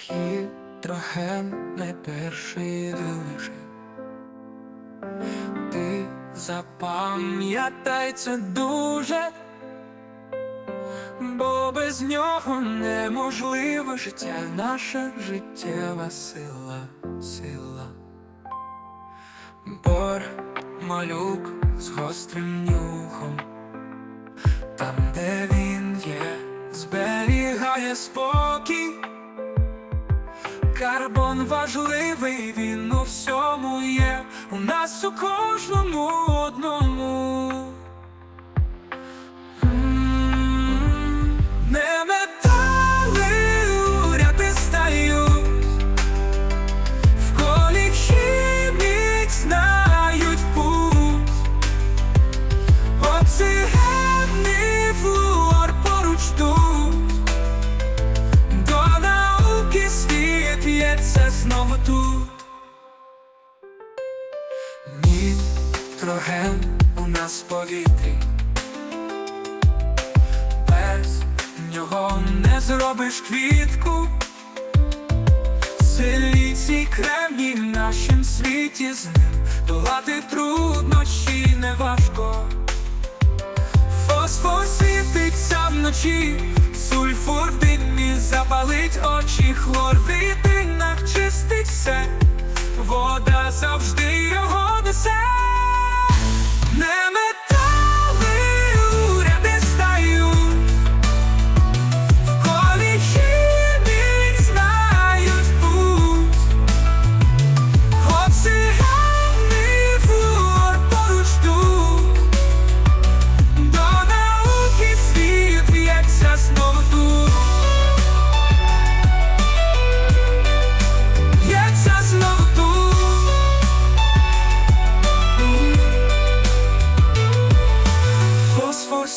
Гідроген найперший лише. Ти запам'ятай це дуже, бо без нього неможливе життя, наша життєва сила, сила. Бор, малюк з гострим нюхом, там, де він є, зберігає спокій. Карбон важливий, він у всьому є, у нас у кожному знову тут. Нітроген у нас в повітрі. Без нього не зробиш квітку. Силіцій кремній в нашім світі з ним долати труднощі не важко. Фосфор світиться вночі, запалить очі, хлор вітинах чистить вода завжди його несе.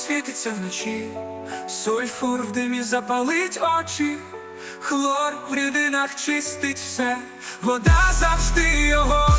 Світиться вночі, сульфур в димі запалить очі, хлор в рідинах чистить все, вода завжди його.